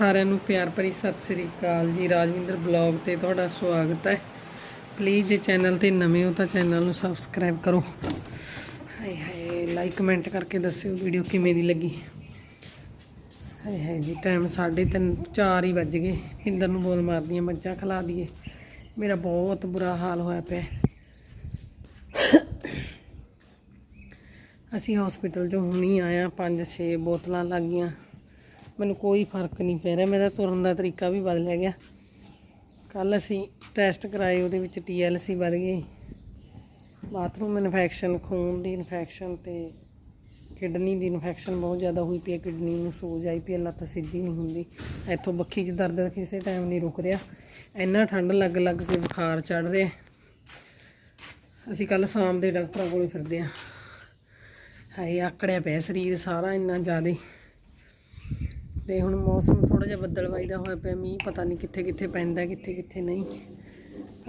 ਸਾਰਿਆਂ ਨੂੰ ਪਿਆਰ ਭਰੀ ਸਤਿ ਸ੍ਰੀ ਅਕਾਲ ਜੀ। ਰਾਜਵਿੰਦਰ ਬਲੌਗ ਤੇ ਤੁਹਾਡਾ ਸਵਾਗਤ ਹੈ। ਪਲੀਜ਼ ਜੇ ਚੈਨਲ ਤੇ ਨਵੇਂ ਹੋ ਤਾਂ ਚੈਨਲ ਨੂੰ ਸਬਸਕ੍ਰਾਈਬ ਕਰੋ। ਹਾਏ ਹਾਏ ਲਾਈਕ ਕਮੈਂਟ ਕਰਕੇ ਦੱਸਿਓ ਵੀਡੀਓ ਕਿਵੇਂ ਦੀ ਲੱਗੀ। ਹਾਏ ਹਾਏ ਜੀ ਟਾਈਮ 3:30 4 ਹੀ ਵੱਜ ਗਏ। ਇੰਦਰ ਨੂੰ ਬੋਲ ਮਾਰਦੀਆਂ ਮੱਝਾਂ ਖਿਲਾ ਦਈਏ। ਮੇਰਾ ਬਹੁਤ ਬੁਰਾ ਹਾਲ ਹੋਇਆ ਪਿਆ। ਅਸੀਂ ਹਸਪੀਟਲ ਚੋਂ ਹੁਣੀ ਆਇਆ ਪੰਜ ਛੇ ਬੋਤਲਾਂ ਲੱਗ ਗਈਆਂ ਮੈਨੂੰ ਕੋਈ ਫ਼ਰਕ ਨਹੀਂ ਪੈ ਰਿਹਾ, ਮੇਰਾ ਤੁਰਨ ਦਾ ਤਰੀਕਾ ਵੀ ਬਦਲ ਗਿਆ। ਕੱਲ ਅਸੀਂ ਟੈਸਟ ਕਰਾਏ, ਉਹਦੇ ਵਿੱਚ ਟੀਐਲਸੀ ਵੱਧ ਗਈ ਬਾਥਰੂਮ ਇਨਫੈਕਸ਼ਨ ਖੂਨ ਦੀ ਇਨਫੈਕਸ਼ਨ ਤੇ ਕਿਡਨੀ ਦੀ ਇਨਫੈਕਸ਼ਨ ਬਹੁਤ ਜ਼ਿਆਦਾ ਹੋਈ ਪਈ ਹੈ। ਕਿਡਨੀ ਨੂੰ ਸੋਜ ਆਈ ਪਈ ਹੈ, ਲੱਤ ਸਿੱਧੀ ਨਹੀਂ ਹੁੰਦੀ। ਇੱਥੋਂ ਬੱਖੀ 'ਚ ਦਰਦ ਕਿਸੇ ਟਾਈਮ ਨਹੀਂ ਰੁਕ ਰਿਹਾ। ਇੰਨਾ ਠੰਡ ਲੱਗ ਲੱਗ ਕੇ ਬੁਖਾਰ ਚੜ ਰਿਹਾ। ਅਸੀਂ ਕੱਲ ਸ਼ਾਮ ਦੇ ਡਾਕਟਰਾਂ ਕੋਲ ਫਿਰਦੇ ਆ ਹਾਏ, ਆਕੜਿਆ ਪਿਆ ਸਰੀਰ ਸਾਰਾ ਇੰਨਾ ਜ਼ਿਆਦਾ। ਤੇ ਹੁਣ ਮੌਸਮ ਥੋੜਾ ਜਿਹਾ ਬੱਦਲਵਾਈ ਦਾ ਹੋਇਆ ਪਿਆ, ਮੀਂਹ ਪਤਾ ਨਹੀਂ ਕਿੱਥੇ ਕਿੱਥੇ ਪੈਂਦਾ, ਕਿੱਥੇ ਕਿੱਥੇ ਨਹੀਂ।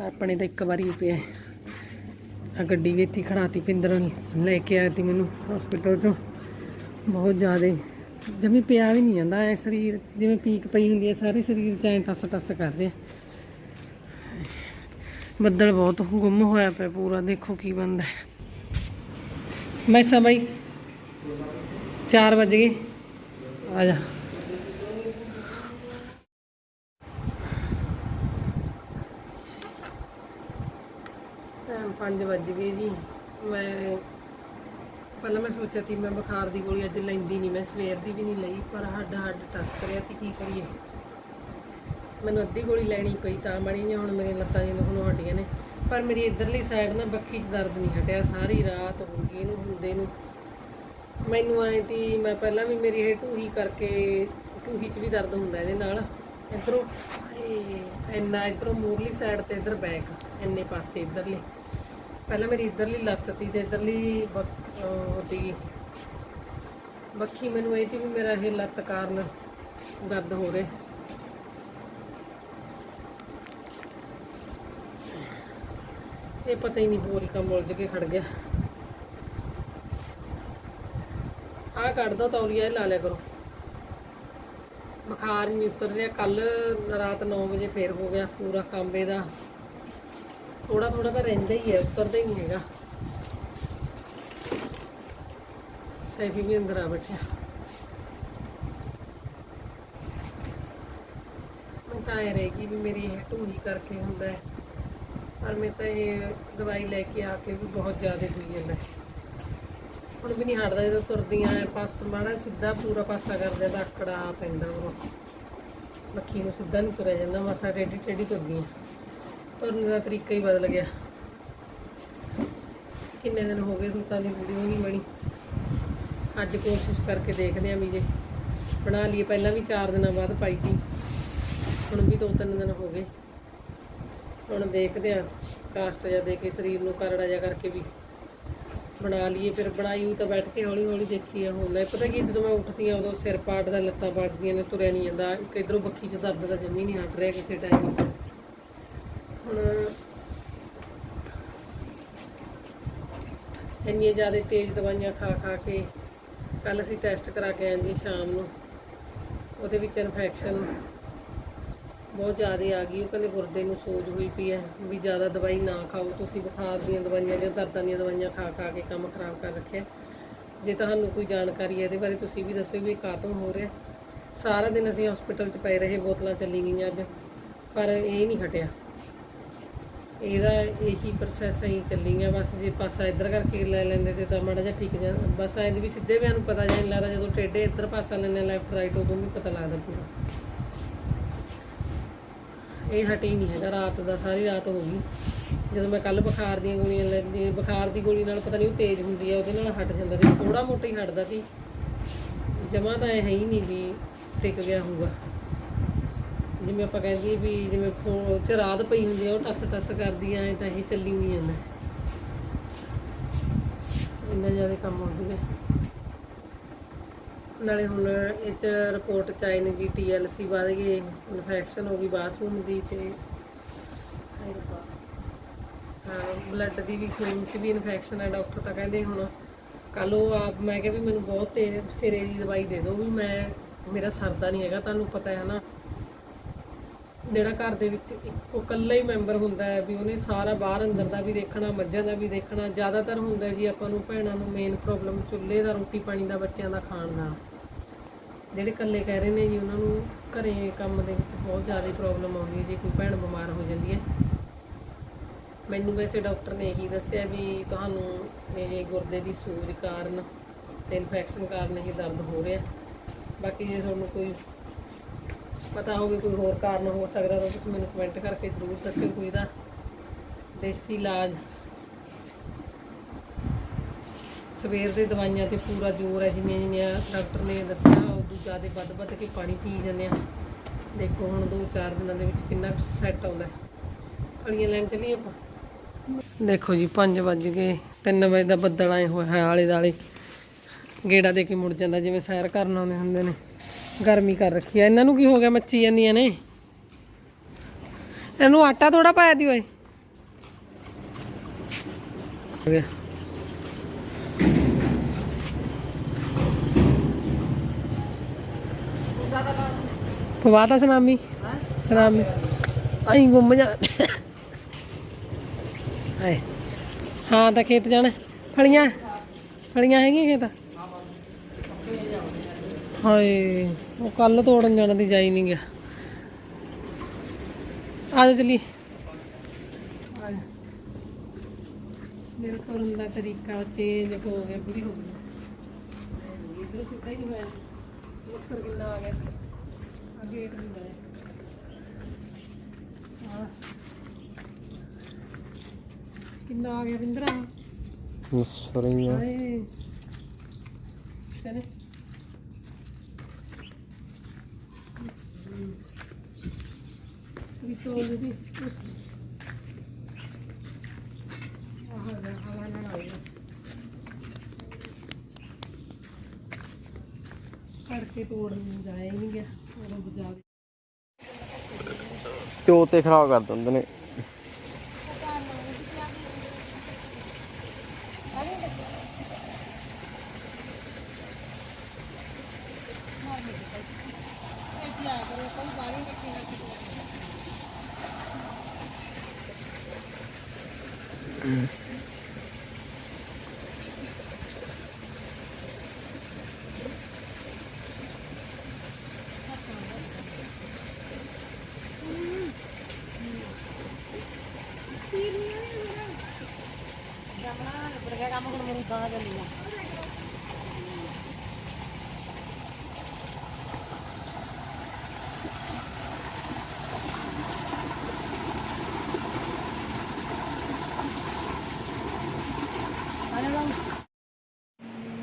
ਆਪਣੇ ਤਾਂ ਇੱਕ ਵਾਰੀ ਪਿਆ। ਆ ਗੱਡੀ ਵੀ ਇੱਥੇ ਖੜਾਤੀ ਪਿੰਦਰ ਲੈ ਕੇ ਆਇਆ ਤੀ ਮੈਨੂੰ ਹਸਪੀਟਲ ਤੋਂ ਬਹੁਤ ਜ਼ਿਆਦਾ, ਜਮੀ ਪਿਆ ਵੀ ਨਹੀਂ ਜਾਂਦਾ, ਐ ਸਰੀਰ ਜਿਵੇਂ ਪੀਕ ਪਈ ਹੁੰਦੀ ਹੈ, ਸਾਰੇ ਸਰੀਰ ਚ ਐ ਟੱਸ ਟੱਸ ਕਰ ਰਿਹਾ। ਬੱਦਲ ਬਹੁਤ ਗੁੰਮ ਹੋਇਆ ਪਿਆ ਪੂਰਾ, ਦੇਖੋ ਕੀ ਬਣਦਾ। ਮੈਂ ਸਮਾਈ 4 ਵਜ ਗਏ। ਆ ਜਾ ਟਾਈਮ 5 ਵੱਜ ਗਏ ਜੀ। ਮੈਂ ਪਹਿਲਾਂ ਮੈਂ ਸੋਚਿਆ ਸੀ ਮੈਂ ਬੁਖਾਰ ਦੀ ਗੋਲੀ ਅੱਜ ਲੈਂਦੀ ਨਹੀਂ, ਮੈਂ ਸਵੇਰ ਦੀ ਵੀ ਨਹੀਂ ਲਈ, ਪਰ ਹੱਡ ਹੱਡ ਟਸ ਕਰਿਆ ਤੇ ਕੀ ਕਰੀਏ। ਮੈਨੂੰ ਅੱਧੀ ਗੋਲੀ ਲੈਣੀ ਪਈ, ਤਾਂ ਮੜੀ ਨੇ ਹੁਣ ਮੇਰੀਆਂ ਲੱਤਾਂ ਜਿਹੀਆਂ ਹੁਣ ਹੱਡੀਆਂ ਨੇ। ਪਰ ਮੇਰੀ ਇਧਰਲੀ ਸਾਈਡ ਨਾ ਬੱਖੀ 'ਚ ਦਰਦ ਨਹੀਂ ਹਟਿਆ, ਸਾਰੀ ਰਾਤ ਹੋ ਗਈ ਇਹਨੂੰ, ਹੁੰਦੇ ਨੂੰ। ਮੈਨੂੰ ਐ ਤੀ ਮੈਂ ਪਹਿਲਾਂ ਵੀ ਮੇਰੀ ਇਹ ਟੂਹੀ ਕਰਕੇ, ਟੂਹੀ 'ਚ ਵੀ ਦਰਦ ਹੁੰਦਾ ਇਹਦੇ ਨਾਲ। ਇਧਰੋਂ ਇੰਨਾ ਇਧਰੋਂ ਮੂਰਲੀ ਸਾਈਡ ਤੇ ਇਧਰ ਬੈਕ ਇੰਨੇ ਪਾਸੇ ਇਧਰਲੇ। ਪਹਿਲਾਂ ਮੇਰੀ ਇਧਰਲੀ ਲੱਤ ਤੀ ਤੇ ਇਧਰਲੀ ਉਹਦੀ ਬੱਖੀ ਮੈਨੂੰ ਇਹ ਸੀ ਵੀ ਮੇਰਾ ਇਹ ਲੱਤ ਕਾਰਨ ਦਰਦ ਹੋ ਰਿਹਾ। ਇਹ ਪਤਾ ਹੀ ਨਹੀਂ ਹੋਰ ਕੰਮ ਉਲਝ ਕੇ ਖੜ ਗਿਆ। ਆਹ ਕੱਢ ਦੋ ਤੌਲੀਆ, ਇਹ ਲਾ ਲਿਆ ਕਰੋ। ਬੁਖਾਰ ਹੀ ਨਹੀਂ ਉਤਰ ਰਿਹਾ। ਕੱਲ ਰਾਤ 9 ਵਜੇ ਫੇਰ ਹੋ ਗਿਆ ਪੂਰਾ ਕਾਂਬੇ ਦਾ। ਥੋੜਾ ਥੋੜਾ ਤਾਂ ਰਹਿੰਦਾ ਹੀ ਹੈ ਉਤਰਦਾ ਹੀ ਨਹੀਂ ਹੈਗਾ। ਸੈਫੀ ਵੀ ਅੰਦਰ ਆ ਬੈਠਿਆ। ਮੈਂ ਤਾਂ ਇਹ ਰਹੇਗੀ ਵੀ ਮੇਰੀ ਇਹ ਢੂਹੀ ਕਰਕੇ ਹੁੰਦਾ ਹੈ। ਪਰ ਮੈਂ ਤਾਂ ਇਹ ਦਵਾਈ ਲੈ ਕੇ ਆ ਕੇ ਵੀ ਬਹੁਤ ਜ਼ਿਆਦਾ ਹੋਈ ਜਾਂਦਾ ਹੁਣ ਵੀ ਨਹੀਂ ਹਟਦਾ, ਜਦੋਂ ਤੁਰਦੀਆਂ ਐ ਪਾਸ ਮਾੜਾ ਸਿੱਧਾ ਪੂਰਾ ਪਾਸਾ ਕਰਦੇ ਤਾਂ ਆਕੜਾ ਪੈਂਦਾ ਉਹ ਮੱਖੀ ਨੂੰ ਸਿੱਧਾ ਨਹੀਂ ਤੁਰਿਆ ਜਾਂਦਾ, ਮਸਾ ਟੇਢੀ ਟੇਢੀ ਤੁਰਦੀਆਂ। ਤੁਰਨ ਦਾ ਤਰੀਕਾ ਹੀ ਬਦਲ ਗਿਆ। ਕਿੰਨੇ ਦਿਨ ਹੋ ਗਏ ਸੂਟਾਂ ਦੀ ਵੀਡੀਓ ਨਹੀਂ ਬਣੀ। ਅੱਜ ਕੋਸ਼ਿਸ਼ ਕਰਕੇ ਦੇਖਦੇ ਆਂ ਵੀ ਜੇ ਬਣਾ ਲਈਏ। ਪਹਿਲਾਂ ਵੀ 4 ਦਿਨਾਂ ਬਾਅਦ ਪਾਈ ਸੀ। ਹੁਣ ਵੀ 2-3 ਦਿਨ ਹੋ ਗਏ। ਹੁਣ ਦੇਖਦੇ ਆਂ ਕਾਸਟ ਜਿਹਾ ਦੇ ਕੇ ਸਰੀਰ ਨੂੰ ਕਰੜਾ ਜਿਹਾ ਕਰਕੇ ਵੀ ਬਣਾ ਲਈਏ। ਫਿਰ ਬਣਾਈ ਹੋਈ ਤਾਂ ਬੈਠ ਕੇ ਹੌਲੀ ਹੌਲੀ ਦੇਖੀ ਆ ਹੁੰਦਾ ਪਤਾ ਕੀ, ਜਦੋਂ ਮੈਂ ਉੱਠਦੀ ਆ ਉਦੋਂ ਸਿਰ ਪਾਟਦਾ, ਲੱਤਾਂ ਪਾਟਦੀਆਂ ਨੇ, ਤੁਰਿਆ ਨਹੀਂ ਜਾਂਦਾ। ਇੱਕ ਇਧਰੋਂ ਬੱਖੀ 'ਚ ਦਰਦ ਦਾ ਜੰਮੀ ਨਹੀਂ ਹਟ ਰਿਹਾ ਕਿਸੇ ਟਾਈਮ ਹੁਣ ਇੰਨੀਆਂ ਜ਼ਿਆਦਾ ਤੇਜ਼ ਦਵਾਈਆਂ ਖਾ ਖਾ ਕੇ ਕੱਲ ਅਸੀਂ ਟੈਸਟ ਕਰਾ ਕੇ ਆਏ ਜੀ ਸ਼ਾਮ ਨੂੰ। ਉਹਦੇ ਵਿੱਚ ਇਨਫੈਕਸ਼ਨ ਬਹੁਤ ਜ਼ਿਆਦਾ ਆ ਗਈ। ਉਹ ਕਹਿੰਦੇ ਗੁਰਦੇ ਨੂੰ ਸੋਜ ਹੋਈ ਪਈ ਹੈ ਵੀ ਜ਼ਿਆਦਾ ਦਵਾਈ ਨਾ ਖਾਓ। ਤੁਸੀਂ ਬੁਖਾਰ ਦੀਆਂ ਦਵਾਈਆਂ ਜਾਂ ਦਰਦਾਂ ਦੀਆਂ ਦਵਾਈਆਂ ਖਾ ਖਾ ਕੇ ਕੰਮ ਖਰਾਬ ਕਰ ਰੱਖਿਆ। ਜੇ ਤੁਹਾਨੂੰ ਕੋਈ ਜਾਣਕਾਰੀ ਹੈ ਇਹਦੇ ਬਾਰੇ ਤੁਸੀਂ ਵੀ ਦੱਸੋ ਵੀ ਕਾਤੋਂ ਹੋ ਰਿਹਾ। ਸਾਰਾ ਦਿਨ ਅਸੀਂ ਹਸਪੀਟਲ 'ਚ ਪਏ ਰਹੇ, ਬੋਤਲਾਂ ਚੱਲੀ ਗਈਆਂ ਅੱਜ। ਪਰ ਇਹ ਨਹੀਂ ਹਟਿਆ। ਇਹਦਾ ਇਹੀ ਪ੍ਰੋਸੈਸ ਹੀ ਚੱਲੀ ਗਿਆ ਬਸ ਜੇ ਪਾਸਾ ਇੱਧਰ ਕਰਕੇ ਲੈ ਲੈਂਦੇ ਤੇ ਤਾਂ ਮਾੜਾ ਜਿਹਾ ਠੀਕ ਜਾ ਬਸ ਐਂ ਵੀ ਸਿੱਧੇ ਵੀ ਨੂੰ ਪਤਾ ਜਾਂ ਲੱਗਦਾ, ਜਦੋਂ ਟੇਢੇ ਇੱਧਰ ਪਾਸਾ ਲੈਂਦੇ ਲੈਫਟ ਰਾਈਟ ਉਦੋਂ ਵੀ ਪਤਾ ਲੱਗਦਾ ਪੂਰਾ। ਇਹ ਹਟੀ ਨਹੀਂ ਹੈਗਾ, ਰਾਤ ਦਾ ਸਾਰੀ ਰਾਤ ਹੋ ਗਈ। ਜਦੋਂ ਮੈਂ ਕੱਲ ਬੁਖਾਰ ਦੀਆਂ ਗੋਲੀਆਂ ਲੈਂਦੀ ਬੁਖਾਰ ਦੀ ਗੋਲੀ ਨਾਲ ਪਤਾ ਨਹੀਂ ਉਹ ਤੇਜ਼ ਹੁੰਦੀ ਆ, ਉਹਦੇ ਨਾਲ ਹਟ ਜਾਂਦਾ ਸੀ ਥੋੜਾ ਮੋਟਾ ਹੀ ਹਟਦਾ ਸੀ। ਜਮਾ ਤਾਂ ਇਹ ਹੈ ਹੀ ਨਹੀਂ ਵੀ ਟਿਕ ਗਿਆ ਹੋਊਗਾ। ਜਿਵੇਂ ਆਪਾਂ ਕਹਿੰਦੀ ਵੀ ਜਿਵੇਂ ਫੋ ਚ ਰਾਤ ਪਈ ਹੁੰਦੀ ਆ ਉਹ ਟੱਸ ਟੱਸ ਕਰਦੀ ਆ ਐ ਤਾਂ ਇਹ ਚੱਲੀ ਨਹੀਂ ਜਾਂਦਾ। ਇੰਨਾ ਜ਼ਿਆਦਾ ਕੰਮ ਹੁੰਦੀ ਹੈ ਨਾਲੇ ਹੁਣ ਇਹ ਚ ਰਿਪੋਰਟ ਚ ਆਈ ਨੇ ਜੀ ਟੀਐਲਸੀ ਵੱਧ ਗਈ ਇਨਫੈਕਸ਼ਨ ਹੋ ਗਈ ਬਾਥਰੂਮ ਦੀ ਤੇ ਬਲੱਡ ਦੀ ਵੀ ਖੂਨ ਚ ਵੀ ਇਨਫੈਕਸ਼ਨ ਹੈ ਡਾਕਟਰ ਤਾਂ ਕਹਿੰਦੇ ਹੁਣ ਕੱਲ ਉਹ ਆਪ ਮੈਂ ਕਿਹਾ ਵੀ ਮੈਨੂੰ ਬਹੁਤ ਤੇਜ਼ ਸਿਰੇ ਦੀ ਦਵਾਈ ਦੇ ਦਿਓ ਵੀ ਮੈਂ ਮੇਰਾ ਸਰਦਾ ਨਹੀਂ ਹੈਗਾ ਤੁਹਾਨੂੰ ਪਤਾ ਹੈ ਨਾ। ਜਿਹੜਾ ਘਰ ਦੇ ਵਿੱਚ ਇੱਕੋ ਇਕੱਲਾ ਹੀ ਮੈਂਬਰ ਹੁੰਦਾ ਹੈ ਵੀ ਉਹਨੇ ਸਾਰਾ ਬਾਹਰ ਅੰਦਰ ਦਾ ਵੀ ਦੇਖਣਾ, ਮੱਝਾਂ ਦਾ ਵੀ ਦੇਖਣਾ, ਜ਼ਿਆਦਾਤਰ ਹੁੰਦਾ ਜੀ ਆਪਾਂ ਨੂੰ ਭੈਣਾਂ ਨੂੰ ਮੇਨ ਪ੍ਰੋਬਲਮ ਚੁੱਲ੍ਹੇ ਦਾ, ਰੋਟੀ ਪਾਣੀ ਦਾ, ਬੱਚਿਆਂ ਦਾ ਖਾਣ ਦਾ। ਜਿਹੜੇ ਇਕੱਲੇ ਕਹਿ ਰਹੇ ਨੇ ਜੀ, ਉਹਨਾਂ ਨੂੰ ਘਰੇ ਕੰਮ ਦੇ ਵਿੱਚ ਬਹੁਤ ਜ਼ਿਆਦਾ ਪ੍ਰੋਬਲਮ ਆਉਂਦੀ ਹੈ ਜੇ ਕੋਈ ਭੈਣ ਬਿਮਾਰ ਹੋ ਜਾਂਦੀ ਹੈ। ਮੈਨੂੰ ਵੈਸੇ ਡਾਕਟਰ ਨੇ ਇਹੀ ਦੱਸਿਆ ਵੀ ਤੁਹਾਨੂੰ ਇਹ ਗੁਰਦੇ ਦੀ ਸੋਜ ਕਾਰਨ ਤੇ ਇਨਫੈਕਸ਼ਨ ਕਾਰਨ ਇਹ ਦਰਦ ਹੋ ਰਿਹਾ। ਬਾਕੀ ਜੇ ਤੁਹਾਨੂੰ ਕੋਈ ਪਤਾ ਹੋਵੇ ਕੋਈ ਹੋਰ ਕਾਰਨ ਹੋ ਸਕਦਾ ਤਾਂ ਤੁਸੀਂ ਮੈਨੂੰ ਕਮੈਂਟ ਕਰਕੇ ਜ਼ਰੂਰ ਦੱਸਿਓ ਕੋਈ ਦਾ ਦੇਸੀ ਇਲਾਜ। ਸਵੇਰ ਦੇ ਦਵਾਈਆਂ ਤੇ ਪੂਰਾ ਜ਼ੋਰ ਹੈ, ਜਿੰਨੀਆਂ ਜਿੰਨੀਆਂ ਡਾਕਟਰ ਨੇ ਦੱਸਿਆ, ਉਦੋਂ ਜ਼ਿਆਦਾ ਵੱਧ ਵੱਧ ਕੇ ਪਾਣੀ ਪੀ ਜਾਂਦੇ ਆ ਦੇਖੋ ਹੁਣ 2-4 ਦਿਨਾਂ ਦੇ ਵਿੱਚ ਕਿੰਨਾ ਸੈੱਟ ਆਉਂਦਾ ਫਲੀਆਂ ਲੈਣ ਚੱਲੀਏ ਆਪਾਂ। ਦੇਖੋ ਜੀ 5 ਵੱਜ ਗਏ 3 ਵਜੇ ਦਾ ਬੱਦਲ ਆਏ ਹੋਇਆ ਆਲੇ ਦਾਲੇ ਗੇੜਾ ਦੇ ਕੇ ਮੁੜ ਜਾਂਦਾ, ਜਿਵੇਂ ਸੈਰ ਕਰਨ ਆਉਂਦੇ ਹੁੰਦੇ ਨੇ। ਗਰਮੀ ਕਰ ਰੱਖੀ ਆ। ਇਹਨਾਂ ਨੂੰ ਕੀ ਹੋ ਗਿਆ? ਮੱਚੀ ਜਾਂਦੀਆਂ ਨੇ। ਇਹਨੂੰ ਆਟਾ ਥੋੜਾ ਪਾਇਆ ਦੀ ਓਏ ਹੋ ਗਿਆ ਪਵਾ ਤਾ ਸਨਾਮੀ। ਸਨਾਮੀ। ਆਈ ਗੁੰਮ ਜਾ। ਹਾਂ, ਤਾਂ ਖੇਤ ਜਾਣਾ। ਫਲੀਆਂ। ਫਲੀਆਂ ਹੈਗੀਆਂ ਖੇਤ। ਹਾਏ ਉਹ ਕੱਲ ਤੋੜਨ ਜਾਣਾ ਦੀ ਜਾਈ ਨਹੀਂ ਗਿਆ। ਆ ਜਾ ਚਲੀ ਮੇਰੇ ਤੁਰਨ ਦਾ ਤਰੀਕਾ ਚੇਂਜ ਹੋ ਗਿਆ ਬੁਰੀ ਹੋ ਗਈ। ਇਧਰ ਸਿੱਧਾ ਹੀ ਹੋਇਆ। ਮੱਖਰ ਕਿੰਨਾ ਆ ਗਿਆ। ਆ ਗੇਟ ਹੁੰਦਾ ਹੈ। ਹਾਂ। ਕਿੰਨਾ ਆ ਗਿਆ ਬਿੰਦਰਾ? ਮਸਰੀਆਂ ਹਾਏ। ਚਲੇ। ਵੀ ਦੀ ਆਹ ਹਵਾ ਨਾ ਆਵੇ ਕਰਕੇ ਤੋੜਨ ਨਹੀਂ ਗਿਆ ਉਹ ਬਜਾ ਪਿਓ ਤੇ ਖਰਾਬ ਕਰ ਦਿੰਦੇ ਨੇ।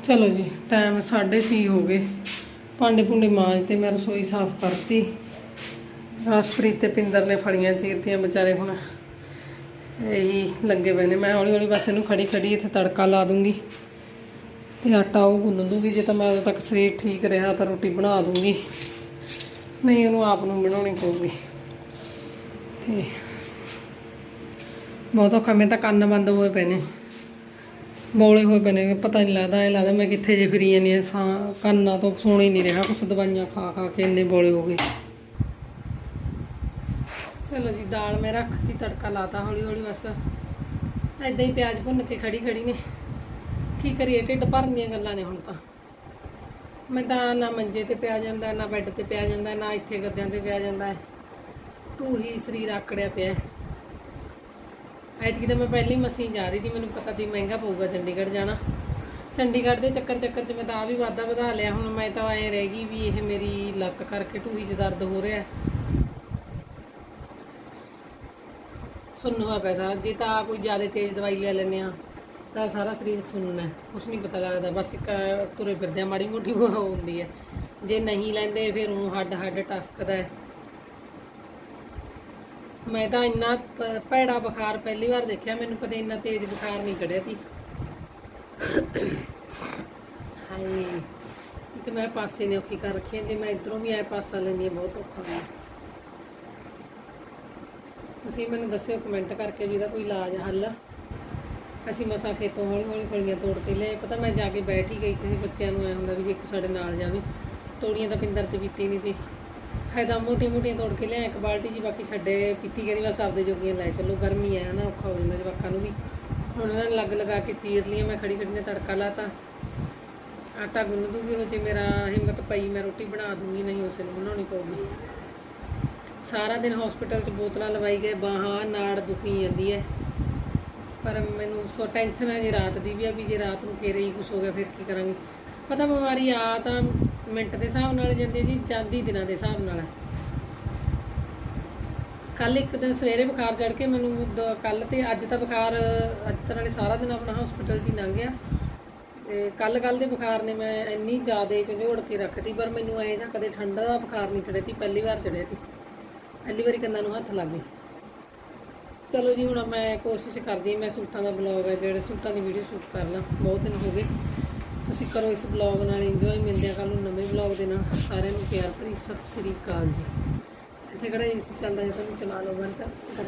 ਚਲੋ ਜੀ ਟਾਈਮ 6:30 ਹੋ ਗਏ। ਭਾਂਡੇ ਭੁੰਡੇ ਮਾਂਜਤੇ ਮੈਂ ਰਸੋਈ ਸਾਫ਼ ਕਰਤੀ। ਰਸਪ੍ਰੀਤ ਤੇ ਪਿੰਦਰ ਨੇ ਫੜੀਆਂ ਚੀਰਤੀਆਂ ਵਿਚਾਰੇ ਹੁਣ। ਇਹੀ ਲੱਗੇ ਪਏ ਨੇ। ਮੈਂ ਹੌਲੀ ਹੌਲੀ ਬਸ ਇਹਨੂੰ ਖੜੀ ਖੜੀ ਇੱਥੇ ਤੜਕਾ ਲਾ ਦੂੰਗੀ ਤੇ ਆਟਾ ਉਹ ਗੁੰਨ ਦੂੰਗੀ। ਜੇ ਤਾਂ ਮੈਂ ਉਦੋਂ ਤੱਕ ਸਰੀਰ ਠੀਕ ਰਿਹਾ ਤਾਂ ਰੋਟੀ ਬਣਾ ਦੂੰਗੀ। ਨਹੀਂ, ਉਹਨੂੰ ਆਪ ਨੂੰ ਬਣਾਉਣੀ ਪਊਗੀ। ਤੇ ਬਹੁਤ ਔਖਾ ਮੈਂ ਤਾਂ ਕੰਨ ਬੰਦ ਹੋਏ ਪਏ ਨੇ। ਬੋਲੇ ਹੋਏ ਪਏ ਨੇ, ਪਤਾ ਨਹੀਂ ਲੱਗਦਾ, ਐ ਲੱਗਦਾ ਮੈਂ ਕਿੱਥੇ ਜੇ ਫਿਰੀ ਜਾਂਦੀ ਹਾਂ। ਸਾਹ ਕੰਨਾਂ ਤੋਂ ਸੁਣ ਹੀ ਨਹੀਂ ਰਿਹਾ, ਕੁਛ ਦਵਾਈਆਂ ਖਾ ਖਾ ਕੇ ਇੰਨੇ ਬੌਲੇ ਹੋ ਗਏ। ਚਲੋ ਜੀ, ਦਾਲ ਮੈਂ ਰੱਖਤੀ, ਤੜਕਾ ਲਾਤਾ ਹੌਲੀ ਹੌਲੀ ਬਸ। ਐਦਾਂ ਹੀ ਪਿਆਜ਼ ਭੁੰਨ ਕੇ ਖੜੀ ਖੜੀ ਨੇ। ਕੀ ਕਰੀਏ, ਢਿੱਡ ਭਰਨ ਦੀਆਂ ਗੱਲਾਂ ਨੇ ਹੁਣ ਤਾਂ। ਮੈਂ ਤਾਂ ਨਾ ਮੰਜੇ ਤੇ ਪਿਆ ਜਾਂਦਾ, ਨਾ ਬੈੱਡ ਤੇ ਪਿਆ ਜਾਂਦਾ, ਨਾ ਇੱਥੇ ਗੱਦਿਆਂ ਤੇ ਪਿਆ ਜਾਂਦਾ। ਹੈ ਤੂੰ ਹੀ ਸਰੀਰ ਆਕੜਿਆ ਪਿਆ। ਹੈ। ਐਤਕੀ ਤਾਂ ਮੈਂ ਪਹਿਲੀ ਮਸੀਂ ਜਾ ਰਹੀ ਸੀ, ਮੈਨੂੰ ਪਤਾ ਸੀ ਮਹਿੰਗਾ ਪਊਗਾ ਚੰਡੀਗੜ੍ਹ ਜਾਣਾ। ਚੰਡੀਗੜ੍ਹ ਦੇ ਚੱਕਰ ਚੱਕਰ 'ਚ ਮੈਂ ਤਾਂ ਆ ਵੀ ਵਾਧਾ ਵਧਾ ਲਿਆ। ਹੁਣ ਮੈਂ ਤਾਂ ਐ ਰਹਿ ਗਈ ਵੀ ਇਹ ਮੇਰੀ ਲੱਕ ਕਰਕੇ ਢੂਹੀ 'ਚ ਦਰਦ ਹੋ ਰਿਹਾ। ਸੁਣਵਾ ਪੈ ਸਾਰਾ ਜੇ ਤਾਂ ਕੋਈ ਜ਼ਿਆਦਾ ਤੇਜ਼ ਦਵਾਈ ਲੈ ਲੈਂਦੇ ਆ, ਤਾਂ ਸਾਰਾ ਸਰੀਰ ਸੁੰਨ ਹੈ। ਕੁਛ ਨਹੀਂ ਪਤਾ ਲੱਗਦਾ। ਬਸ ਇੱਕ ਤੁਰੇ ਫਿਰਦੇ ਆ, ਮਾੜੀ ਮੋਟੀ ਉਹ ਹੁੰਦੀ ਹੈ। ਜੇ ਨਹੀਂ ਲੈਂਦੇ, ਫਿਰ ਉਹ ਹੱਡ ਹੱਡ ਟਸਕਦਾ ਹੈ। ਮੈਂ ਤਾਂ ਇੰਨਾ ਭੈੜਾ ਬੁਖਾਰ ਪਹਿਲੀ ਵਾਰ ਦੇਖਿਆ। ਮੈਨੂੰ ਕਦੇ ਇੰਨਾ ਤੇਜ਼ ਬੁਖਾਰ ਨਹੀਂ ਚੜਿਆ ਸੀ। ਹਾਏ, ਇੱਕ ਮੈਂ ਪਾਸੇ ਨੇ ਔਖੀ ਕਰ ਰੱਖੀ ਹੈ। ਜੇ ਮੈਂ ਇਧਰੋਂ ਵੀ ਐ ਪਾਸਾ ਲੈਣੀ ਹੈ, ਬਹੁਤ ਔਖਾ ਹੈ ਤੁਸੀਂ ਮੈਨੂੰ ਦੱਸਿਓ ਕਮੈਂਟ ਕਰਕੇ ਵੀ ਇਹਦਾ ਕੋਈ ਇਲਾਜ ਹੱਲ। ਅਸੀਂ ਮਸਾ ਖੇਤੋਂ ਹੌਲੀ ਹੌਲੀ ਫਲੀਆਂ ਤੋੜ ਕੇ ਲਿਆਏ। ਪਤਾ, ਮੈਂ ਜਾ ਕੇ ਬੈਠ ਹੀ ਗਈ ਸੀ, ਬੱਚਿਆਂ ਨੂੰ ਐ ਹੁੰਦਾ ਵੀ ਜੇ ਕੋਈ ਸਾਡੇ ਨਾਲ ਜਾਵੇ। ਤੋੜੀਆਂ ਤਾਂ ਪਿੰਦਰ ਤੇ ਪੀਤੀ ਨਹੀਂ ਸੀ। ਫਾਇਦਾ ਮੋਟੀਆਂ ਮੋਟੀਆਂ ਤੋੜ ਕੇ ਲਿਆ ਇੱਕ ਬਾਲਟੀ ਜੀ ਬਾਕੀ ਛੱਡੇ, ਪੀਤੀ ਕਹਿੰਦੀ ਬਸ ਆਪਦੇ ਜੋਗੀਆਂ ਲੈ ਚੱਲੋ। ਗਰਮੀ ਆ ਨਾ, ਔਖਾ ਹੋ ਜਾਂਦਾ ਜਵਾਕਾਂ ਨੂੰ ਵੀ। ਹੁਣ ਇਹਨਾਂ ਨੇ ਲੱਗ ਲਗਾ ਕੇ ਚੀਰ ਲਈਆਂ, ਮੈਂ ਖੜੀ ਖੜੀ ਨੇ ਤੜਕਾ ਲਾਤਾ। ਆਟਾ ਗੁੰਨ ਦੂਗੀ ਉਹ, ਜੇ ਮੇਰਾ ਹਿੰਮਤ ਪਈ, ਮੈਂ ਰੋਟੀ ਬਣਾ ਦੂੰਗੀ, ਨਹੀਂ ਉਸੇ ਨੂੰ ਬਣਾਉਣੀ ਪਊਗੀ। ਸਾਰਾ ਦਿਨ ਹਸਪੀਟਲ 'ਚ ਬੋਤਲਾਂ ਲਵਾਈ ਗਏ, ਬਾਹਾਂ, ਨਾੜ ਦੁਖੀ ਜਾਂਦੀ ਹੈ। ਪਰ ਮੈਨੂੰ ਸੋ ਟੈਨਸ਼ਨ ਹੈ ਜੇ ਰਾਤ ਦੀ ਵੀ ਆ ਵੀ ਜੇ ਰਾਤ ਨੂੰ ਫੇਰ ਹੀ ਕੁਝ ਹੋ ਗਿਆ, ਫਿਰ ਕੀ ਕਰਾਂਗੇ? ਪਤਾ ਬਿਮਾਰੀ ਆ ਤਾਂ ਮਿੰਟ ਦੇ ਹਿਸਾਬ ਨਾਲ ਜਾਂਦੀ ਹੈ ਜੀ ਜਾਂਦੀ ਦਿਨਾਂ ਦੇ ਹਿਸਾਬ ਨਾਲ। ਕੱਲ ਇੱਕ ਦਿਨ ਸਵੇਰੇ ਬੁਖਾਰ ਚੜ ਕੇ ਮੈਨੂੰ ਕੱਲ ਤੇ ਅੱਜ ਤਾਂ ਬੁਖਾਰ, ਅੱਜ ਤਾਂ ਨਾਲੇ ਸਾਰਾ ਦਿਨ ਆਪਣਾ ਹਸਪੀਟਲ 'ਚ ਹੀ ਲੰਘ ਗਿਆ। ਤੇ ਕੱਲ ਕੱਲ ਦੇ ਬੁਖਾਰ ਨੇ ਮੈਂ ਇੰਨੀ ਜ਼ਿਆਦਾ ਝੰਜੋੜ ਕੇ ਰੱਖਤੀ, ਪਰ ਮੈਨੂੰ ਐਂ ਜਾਂ ਕਦੇ ਠੰਡਾ ਦਾ ਬੁਖਾਰ ਨਹੀਂ ਚੜਿਆ ਤੀ ਪਹਿਲੀ ਵਾਰ ਚੜਿਆ ਤੀ ਪਹਿਲੀ ਵਾਰੀ ਕੰਨਾਂ ਨੂੰ ਹੱਥ ਲੱਗ ਗਏ। ਚਲੋ ਜੀ, ਹੁਣ ਮੈਂ ਕੋਸ਼ਿਸ਼ ਕਰਦੀ ਹਾਂ, ਮੈਂ ਸੂਟਾਂ ਦਾ ਬਲੌਗ ਹੈ ਜਿਹੜੇ, ਸੂਟਾਂ ਦੀ ਵੀਡੀਓ ਸ਼ੂਟ ਕਰ ਲਾਂ। ਬਹੁਤ ਦਿਨ ਹੋ ਗਏ। ਤੁਸੀਂ ਕਰੋ ਇਸ ਬਲੌਗ ਨਾਲ ਇੰਜੋਏ ਮਿਲਦੇ ਆ ਕੱਲ ਨੂੰ ਨਵੇਂ ਬਲੌਗ ਦੇ ਨਾਲ। ਸਾਰਿਆਂ ਨੂੰ ਪਿਆਰ ਭਰੀ ਸਤਿ ਸ੍ਰੀ ਅਕਾਲ ਜੀ। ਇੱਥੇ ਕਿਹੜਾ ਏਸੀ ਚੱਲਦਾ ਜੇ ਤੁਹਾਨੂੰ ਚਲਾ ਲਓ ਬੰਦ। ਕਰ